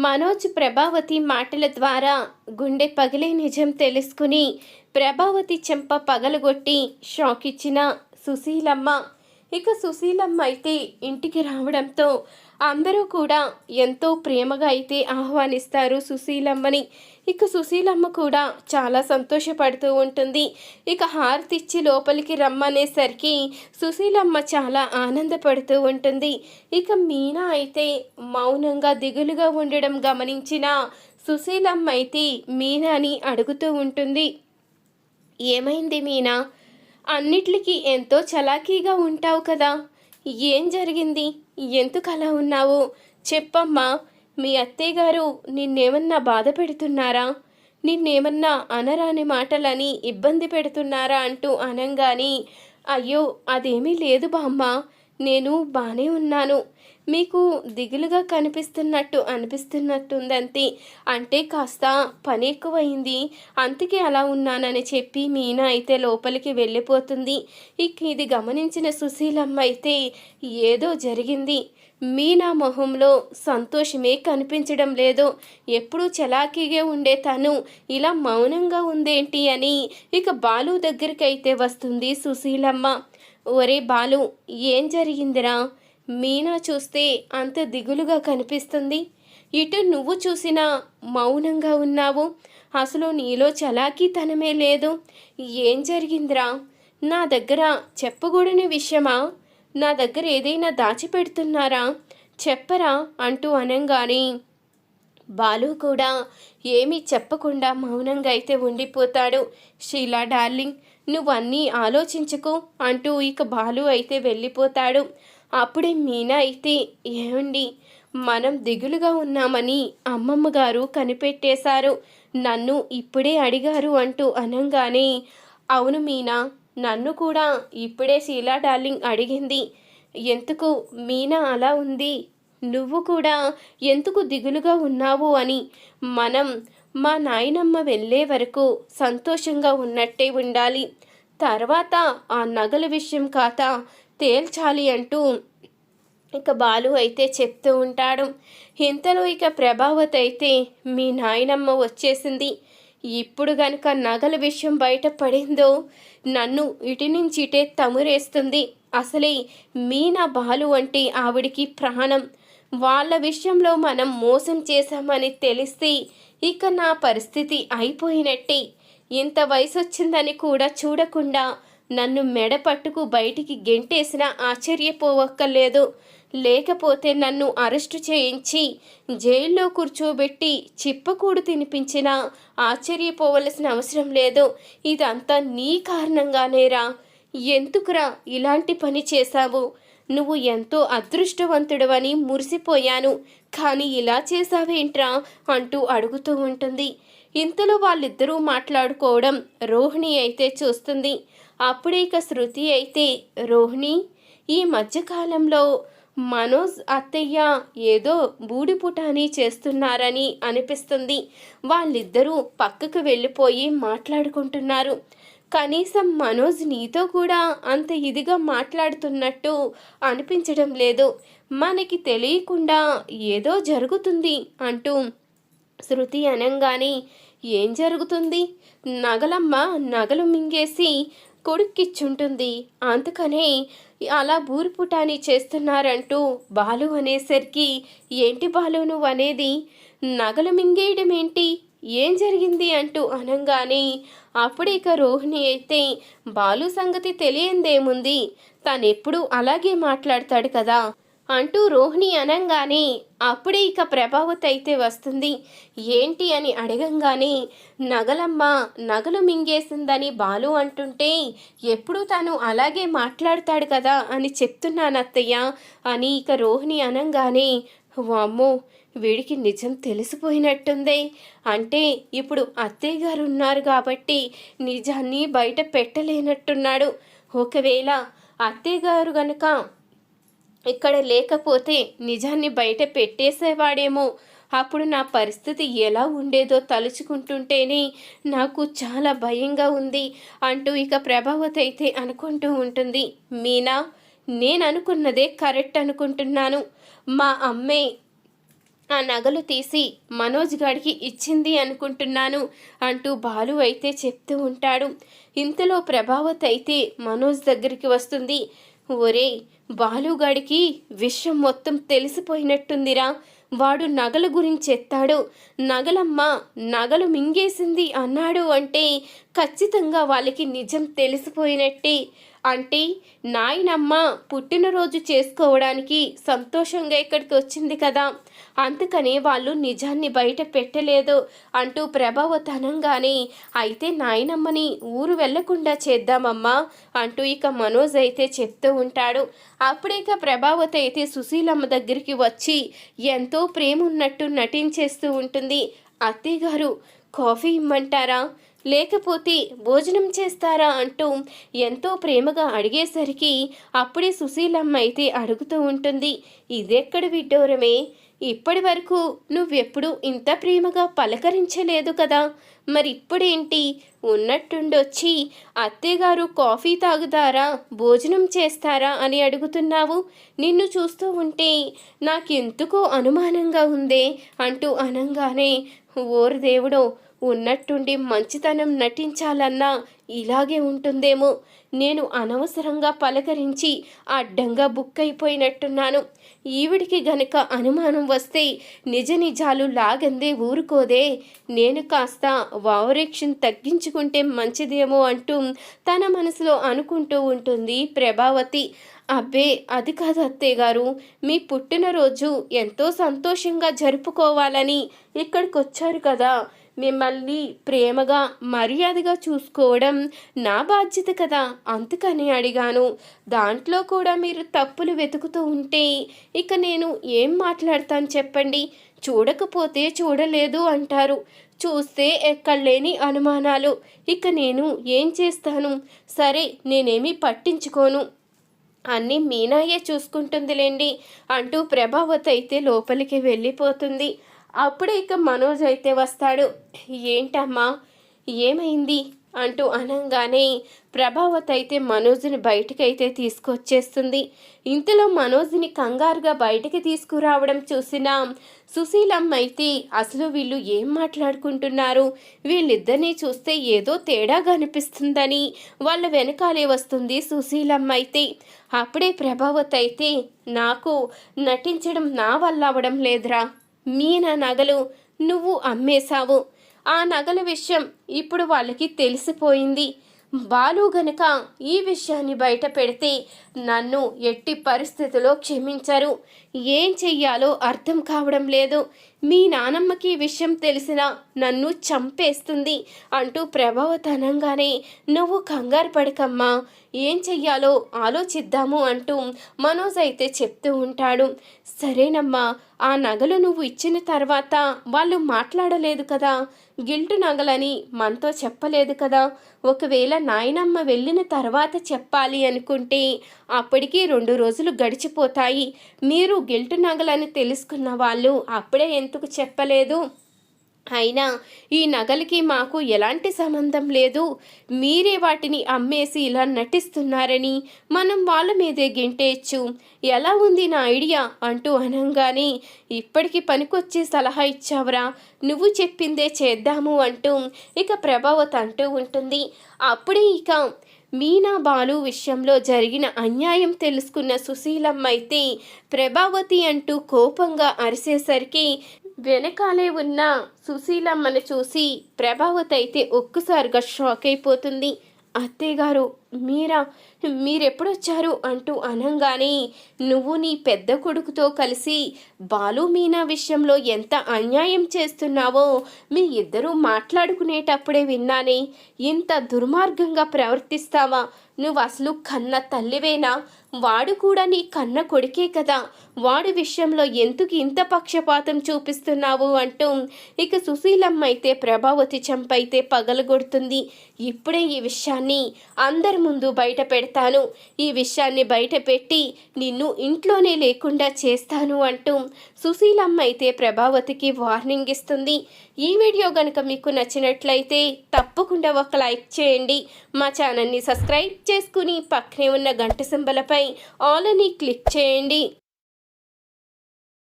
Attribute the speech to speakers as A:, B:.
A: మనోజ్ ప్రభావతి మాటల ద్వారా గుండె పగిలే నిజం తెలుసుకుని ప్రభావతి చెంప పగలగొట్టి షాక్ ఇచ్చిన సుశీలమ్మ. ఇక సుశీలమ్మ అయితే ఇంటికి రావడంతో అందరూ కూడా ఎంతో ప్రేమగా అయితే ఆహ్వానిస్తారు సుశీలమ్మని. ఇక సుశీలమ్మ కూడా చాలా సంతోషపడుతూ ఉంటుంది. ఇక హారతి ఇచ్చి లోపలికి రమ్మనేసరికి సుశీలమ్మ చాలా ఆనందపడుతూ ఉంటుంది. ఇక మీనా అయితే మౌనంగా దిగులుగా ఉండడం గమనించిన సుశీలమ్మ అయితే మీనాని అడుగుతూ ఉంటుంది. ఏమైంది మీనా? అన్నిట్లకి ఎంతో చలాకీగా ఉంటావు కదా. ఏం జరిగింది? ఎందుకు అలా ఉన్నావు? చెప్పమ్మా. మీ అత్తయ్యగారు నిన్నేమన్నా బాధ పెడుతున్నారా? నిన్నేమన్నా అనరాని మాటలని ఇబ్బంది పెడుతున్నారా అంటూ అనంగాని అయ్యో అదేమీ లేదు బామ్మ నేను బాగానే ఉన్నాను. మీకు దిగులుగా కనిపిస్తున్నట్టు అనిపిస్తున్నట్టుందంతే. అంటే కాస్త పని ఎక్కువైంది. అందుకే అలా ఉన్నానని చెప్పి మీనా అయితే లోపలికి వెళ్ళిపోతుంది. ఇక ఇది గమనించిన సుశీలమ్మ అయితే ఏదో జరిగింది. మీనా మొహంలో సంతోషమే కనిపించడం లేదు. ఎప్పుడూ చలాకీగా ఉండే తను ఇలా మౌనంగా ఉందేంటి అని ఇక బాలు దగ్గరికి అయితే వస్తుంది సుశీలమ్మ. ఒరే బాలు ఏం జరిగిందిరా? మీనా చూస్తే అంత దిగులుగా కనిపిస్తుంది. ఇటు నువ్వు చూసినా మౌనంగా ఉన్నావు. అసలు నీలో చలాకీతనమే లేదు. ఏం జరిగిందిరా? నా దగ్గర చెప్పకూడని విషయమా? నా దగ్గర ఏదైనా దాచిపెడుతున్నారా? చెప్పరా అంటూ అనంగానే. బాలు కూడా ఏమీ చెప్పకుండా మౌనంగా అయితే ఉండిపోతాడు. షీలా డార్లింగ్ నువ్వన్నీ ఆలోచించకు అంటూ ఇక బాలు అయితే వెళ్ళిపోతాడు. అప్పుడే మీనా అయితే ఏమండి? మనం దిగులుగా ఉన్నామని అమ్మమ్మ గారు కనిపెట్టేశారు. నన్ను ఇప్పుడే అడిగారు అంటూ అనంగానే అవును మీనా నన్ను కూడా ఇప్పుడే శీలా డార్లింగ్ అడిగింది ఎందుకు మీనా అలా ఉంది? నువ్వు కూడా ఎందుకు దిగులుగా ఉన్నావు అని మనం మా నాయనమ్మ వెళ్ళే వరకు సంతోషంగా ఉన్నట్టే ఉండాలి. తర్వాత ఆ నగల విషయం కాత తేల్చాలి అంటూ ఇక బాలు అయితే చెప్తూ ఉంటాడు. ఇంతలో ఇక ప్రభావతి అయితే మీ నాయనమ్మ వచ్చేసింది. ఇప్పుడు గనుక నగల విషయం బయటపడిందో నన్ను ఇటు నుంచి ఇటే తమురేస్తుంది. అసలే మీనా బాలు అంటే ఆవిడికి ప్రాణం. వాళ్ళ విషయంలో మనం మోసం చేశామని తెలిస్తే ఇక నా పరిస్థితి అయిపోయినట్టే. ఇంత వయసు వచ్చిందని కూడా చూడకుండా నన్ను మెడ పట్టుకు బయటికి గెంటేసినా ఆశ్చర్యపోవక్కర్లేదు. లేకపోతే నన్ను అరెస్టు చేయించి జైల్లో కూర్చోబెట్టి చిప్పకూడు తినిపించినా ఆశ్చర్యపోవలసిన అవసరం లేదు. ఇదంతా నీ కారణంగానేరా. ఎందుకురా ఇలాంటి పని చేశావు? నువ్వు ఎంతో అదృష్టవంతుడవని మురిసిపోయాను. కానీ ఇలా చేశావేంట్రా అంటూ అడుగుతూ ఉంటుంది. ఇంతలో వాళ్ళిద్దరూ మాట్లాడుకోవడం రోహిణి అయితే చూస్తుంది. అప్పుడే ఇక శృతి అయితే రోహిణి ఈ మధ్యకాలంలో మనోజ్ అత్తయ్య ఏదో బూడిపుటాని చేస్తున్నారని అనిపిస్తుంది. వాళ్ళిద్దరూ పక్కకు వెళ్ళిపోయి మాట్లాడుకుంటున్నారు. కనీసం మనోజ్ నీతో కూడా అంత ఇదిగా మాట్లాడుతున్నట్టు అనిపించడం లేదు. మనకి తెలియకుండా ఏదో జరుగుతుంది అంటూ శృతి అనంగానే ఏం జరుగుతుంది? నగలమ్మ నగలు మింగేసి కొడుక్కిచ్చుంటుంది. అందుకనే అలా బూరుపుటాని చేస్తున్నారంటూ బాలు అనేసరికి ఏంటి బాలు నువ్వు అనేది నగలు మింగేయడం ఏంటి ఏం జరిగింది అంటూ అనంగానే అప్పుడే ఇక రోహిణి అయితే బాలు సంగతి తెలియందేముంది? తనెప్పుడు అలాగే మాట్లాడతాడు కదా. అంటూ రోహిణి అనంగానే అప్పుడే ఇక ప్రభావత్ అయితే వస్తుంది. ఏంటి అని అడగంగానే నగలమ్మ నగలు మింగేసిందని బాలు అంటుంటే ఎప్పుడు తను అలాగే మాట్లాడతాడు కదా అని చెప్తున్నాను అత్తయ్య అని ఇక రోహిణి అనంగానే వామ్మో వీడికి నిజం తెలిసిపోయినట్టుందే. అంటే ఇప్పుడు అత్తయ్య గారు ఉన్నారు కాబట్టి నిజాన్ని బయట పెట్టలేనట్టున్నాడు. ఒకవేళ అత్తయ్య గారు గనక ఇక్కడ లేకపోతే నిజాన్ని బయట పెట్టేసేవాడేమో. అప్పుడు నా పరిస్థితి ఎలా ఉండేదో తలుచుకుంటుంటేనే నాకు చాలా భయంగా ఉంది అంటూ ఇక ప్రభావతి అయితే అనుకుంటూ ఉంటుంది. మీనా నేను అనుకున్నదే కరెక్ట్ అనుకుంటున్నాను. మా అమ్మే ఆ నగలు తీసి మనోజ్ గాడికి ఇచ్చింది అనుకుంటున్నాను అంటూ బాలు అయితే చెప్తూ ఉంటాడు. ఇంతలో ప్రభావత్ అయితే మనోజ్ దగ్గరికి వస్తుంది. ఒరే బాలుగాడికి విషయం మొత్తం తెలిసిపోయినట్టుందిరా. వాడు నగల గురించి ఎత్తాడు. నగలమ్మ నగలు మింగేసింది అన్నాడు అంటే ఖచ్చితంగా వాళ్ళకి నిజం తెలిసిపోయినట్టే. అంటే నాయనమ్మ పుట్టినరోజు చేసుకోవడానికి సంతోషంగా ఇక్కడికి వచ్చింది కదా. అందుకని వాళ్ళు నిజాన్ని బయట పెట్టలేదు అంటూ ప్రభావతనంగానే అయితే నాయనమ్మని ఊరు వెళ్ళకుండా చేద్దామమ్మా అంటూ ఇక మనోజ్ అయితే చెప్తూ ఉంటాడు. అప్పుడే ఇక ప్రభావత్ అయితే సుశీలమ్మ దగ్గరికి వచ్చి ఎంతో ప్రేమ ఉన్నట్టు నటించేస్తూ ఉంటుంది. అత్తయ్య గారు కాఫీ ఇమ్మంటారా? లేకపోతే భోజనం చేస్తారా అంటూ ఎంతో ప్రేమగా అడిగేసరికి అప్పుడే సుశీలమ్మ అయితే అడుగుతూ ఉంటుంది ఇదెక్కడ విడ్డూరమే? ఇప్పటి వరకు నువ్వెప్పుడు ఇంత ప్రేమగా పలకరించలేదు కదా. మరి ఇప్పుడేంటి? ఉన్నట్టుండొచ్చి అత్తయ్యగారు కాఫీ తాగుతారా? భోజనం చేస్తారా? అని అడుగుతున్నావు. నిన్ను చూస్తూ ఉంటే నాకెందుకో అనుమానంగా ఉందే అంటూ అనంగానే ఓరు దేవుడో ఉన్నట్టుండి మంచితనం నటించాలన్నా ఇలాగే ఉంటుందేమో. నేను అనవసరంగా పలకరించి అడ్డంగా బుక్ అయిపోయినట్టున్నాను. ఈవిడికి గనక అనుమానం వస్తే నిజ నిజాలు లాగందే ఊరుకోదే. నేను కాస్త వావరేక్షన్ తగ్గించుకుంటే మంచిదేమో అంటూ తన మనసులో అనుకుంటూ ఉంటుంది ప్రభావతి. అబ్బే అది కాదు అత్తయ్య గారు. మీ పుట్టినరోజు ఎంతో సంతోషంగా జరుపుకోవాలని ఇక్కడికి వచ్చారు కదా. మిమ్మల్ని ప్రేమగా మర్యాదగా చూసుకోవడం నా బాధ్యత కదా అందుకని అడిగాను. దాంట్లో కూడా మీరు తప్పులు వెతుకుతూ ఉంటే ఇక నేను ఏం మాట్లాడతాను చెప్పండి. చూడకపోతే చూడలేదు అంటారు. చూస్తే ఎక్కడలేని అనుమానాలు. ఇక నేను ఏం చేస్తాను? సరే నేనేమీ పట్టించుకోను. అన్నీ మీనాయే చూసుకుంటుందిలేండి అంటూ ప్రభావత్ అయితే లోపలికి వెళ్ళిపోతుంది. అప్పుడే ఇక మనోజ్ అయితే వస్తాడు. ఏంటమ్మా ఏమైంది? అంటూ అనంగానే ప్రభావత్ అయితే మనోజ్ని బయటకైతే తీసుకొచ్చేస్తుంది. ఇంతలో మనోజ్ని కంగారుగా బయటికి తీసుకురావడం చూసిన సుశీలమ్మ అయితే అసలు వీళ్ళు ఏం మాట్లాడుకుంటున్నారు? వీళ్ళిద్దరినీ చూస్తే ఏదో తేడాగా అనిపిస్తుందని వాళ్ళ వెనకాలే వస్తుంది సుశీలమ్మ అయితే. అప్పుడే ప్రభావత్ అయితే నాకు నటించడం నా వల్ల అవడం లేదురా. మీనా నగలు నువ్వు అమ్మేశావు. ఆ నగల విషయం ఇప్పుడు వాళ్ళకి తెలిసిపోయింది. బాలు గనక ఈ విషయాన్ని బయట పెడితే నన్ను ఎట్టి పరిస్థితిలో క్షమించరు. ఏం చెయ్యాలో అర్థం కావడం లేదు. మీ నానమ్మకి విషయం తెలిసినా నన్ను చంపేస్తుంది అంటూ ప్రభావతనంగానే నువ్వు కంగారు పడకమ్మా. ఏం చెయ్యాలో ఆలోచిద్దాము అంటూ మనోజ్ అయితే చెప్తూ ఉంటాడు. సరేనమ్మా ఆ నగలు నువ్వు ఇచ్చిన తర్వాత వాళ్ళు మాట్లాడలేదు కదా. గిల్టు నగలని మనతో చెప్పలేదు కదా. ఒకవేళ నాయనమ్మ వెళ్ళిన తర్వాత చెప్పాలి అనుకుంటే అప్పటికి రెండు రోజులు గడిచిపోతాయి. మీరు గిల్టు నగలని తెలుసుకున్న వాళ్ళు అప్పుడే ఎందుకు చెప్పలేదు? అయినా ఈ నగలకి మాకు ఎలాంటి సంబంధం లేదు. మీరే వాటిని అమ్మేసి ఇలా నటిస్తున్నారని మనం వాళ్ళ మీదే గింటేయచ్చు. ఎలా ఉంది నా ఐడియా? అంటూ అనంగానే ఇప్పటికి పనికొచ్చే సలహా ఇచ్చావురా. నువ్వు చెప్పిందే చేద్దాము అంటూ ఇక ప్రభావత్ అంటూ ఉంటుంది. అప్పుడే ఇక మీనా బాలు విషయంలో జరిగిన అన్యాయం తెలుసుకున్న సుశీలమ్మ అయితే ప్రభావతి అంటూ కోపంగా అరిసేసరికి వెనకాలే ఉన్న సుశీలమ్మను చూసి ప్రభావతి అయితే ఒక్కసారిగా షాక్ అయిపోతుంది. అత్తయ్య గారు మీరా మీరెప్పుడొచ్చారు అంటూ అనంగానే నువ్వు నీ పెద్ద కొడుకుతో కలిసి బాలు మీనా విషయంలో ఎంత అన్యాయం చేస్తున్నావో మీ ఇద్దరూ మాట్లాడుకునేటప్పుడే విన్నానే. ఇంత దుర్మార్గంగా ప్రవర్తిస్తావా? నువ్వు అసలు కన్న తల్లివేనా? వాడు కూడా నీ కన్న కొడుకే కదా. వాడి విషయంలో ఎందుకు ఇంత పక్షపాతం చూపిస్తున్నావు? అంటూ ఇక సుశీలమ్మ అయితే ప్రభావతి చంపైతే పగలగొడుతుంది. ఇప్పుడే ఈ విషయాన్ని అందరి ముందు బయట పెడతాను. ఈ విషయాన్ని బయట పెట్టి నిన్ను ఇంట్లోనే లేకుండా చేస్తాను అంటూ సుశీలమ్మ అయితే ప్రభావతికి వార్నింగ్ ఇస్తుంది. ఈ వీడియో కనుక మీకు నచ్చినట్లయితే తప్పకుండా ఒక లైక్ చేయండి. మా ఛానల్ని సబ్స్క్రైబ్ చేసుకుని పక్కనే ఉన్న గంట సింబలపై ఆల్ అని క్లిక్ చేయండి.